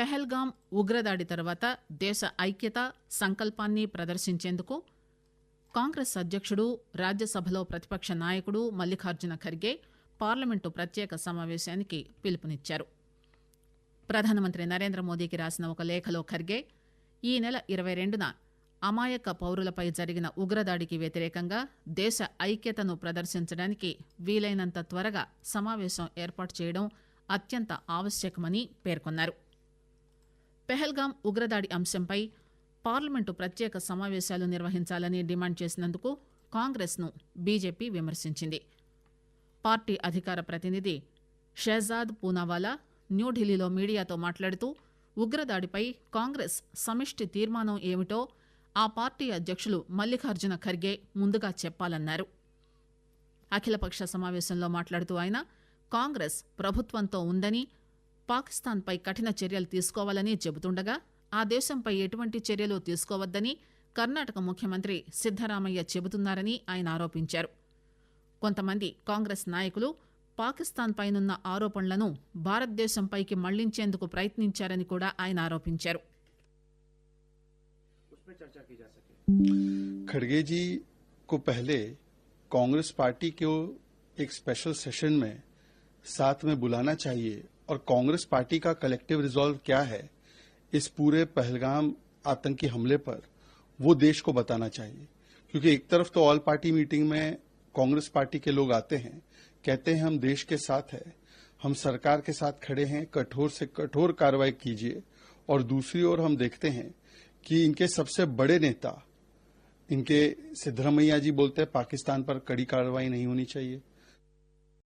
పెహల్గాం ఉగ్రదాడి తర్వాత దేశ ఐక్యత సంకల్పాన్ని ప్రదర్శించేందుకు కాంగ్రెస్ అధ్యక్షుడు రాజ్యసభలో ప్రతిపక్ష నాయకుడు మల్లికార్జున ఖర్గే పార్లమెంటు ప్రత్యేక సమావేశానికి పిలుపునిచ్చారు. ప్రధానమంత్రి నరేంద్ర మోదీకి రాసిన ఒక లేఖలో ఖర్గే ఈ నెల ఇరవై రెండున అమాయక పౌరులపై జరిగిన ఉగ్రదాడికి వ్యతిరేకంగా దేశ ఐక్యతను ప్రదర్శించడానికి వీలైనంత త్వరగా సమావేశం ఏర్పాటు చేయడం అత్యంత ఆవశ్యకమని పేర్కొన్నారు. పెహల్గాం ఉగ్రదాడి అంశంపై పార్లమెంటు ప్రత్యేక సమావేశాలు నిర్వహించాలని డిమాండ్ చేసినందుకు కాంగ్రెస్ను బీజేపీ విమర్శించింది. పార్టీ అధికార ప్రతినిధి షెహజాద్ పూనావాలా న్యూఢిల్లీలో మీడియాతో మాట్లాడుతూ ఉగ్రదాడిపై కాంగ్రెస్ సమిష్టి తీర్మానం ఏమిటో ఆ పార్టీ అధ్యక్షులు మల్లికార్జున ఖర్గే ముందుగా చెప్పాలన్నారు. అఖిలపక్ష సమావేశంలో మాట్లాడుతూ ఆయన కాంగ్రెస్ ప్రభుత్వంతో ఉందని పాకిస్తాన్పై కఠిన చర్యలు తీసుకోవాలని చెబుతుండగా ఆ దేశంపై ఎటువంటి చర్యలు తీసుకోవద్దని కర్ణాటక ముఖ్యమంత్రి సిద్దరామయ్య చెబుతున్నారని ఆయన ఆరోపించారు కొంతమంది కాంగ్రెస్ నాయకులు పాకిస్తాన్ పైనున్న ఆరోపణలను భారతదేశంపైకి మళ్లించేందుకు ప్రయత్నించారని కూడా ఆయన ఆరోపించారు खड़गे जी को पहले कांग्रेस पार्टी को एक स्पेशल सेशन में साथ में बुलाना चाहिए और कांग्रेस पार्टी का कलेक्टिव रिजॉल्व क्या है, इस पूरे पहलगाम आतंकी हमले पर, वो देश को बताना चाहिए। क्योंकि एक तरफ़ तो ऑल पार्टी मीटिंग में कांग्रेस पार्टी के लोग आते हैं, कहते हैं हम देश के साथ है, हम सरकार के साथ खड़े हैं, कठोर से कठोर कार्रवाई कीजिए, और दूसरी ओर हम देखते हैं कि इनके सबसे बड़े नेता, इनके सिद्धरमैया जी बोलते हैं, पाकिस्तान पर कड़ी कार्रवाई नहीं होनी चाहिए।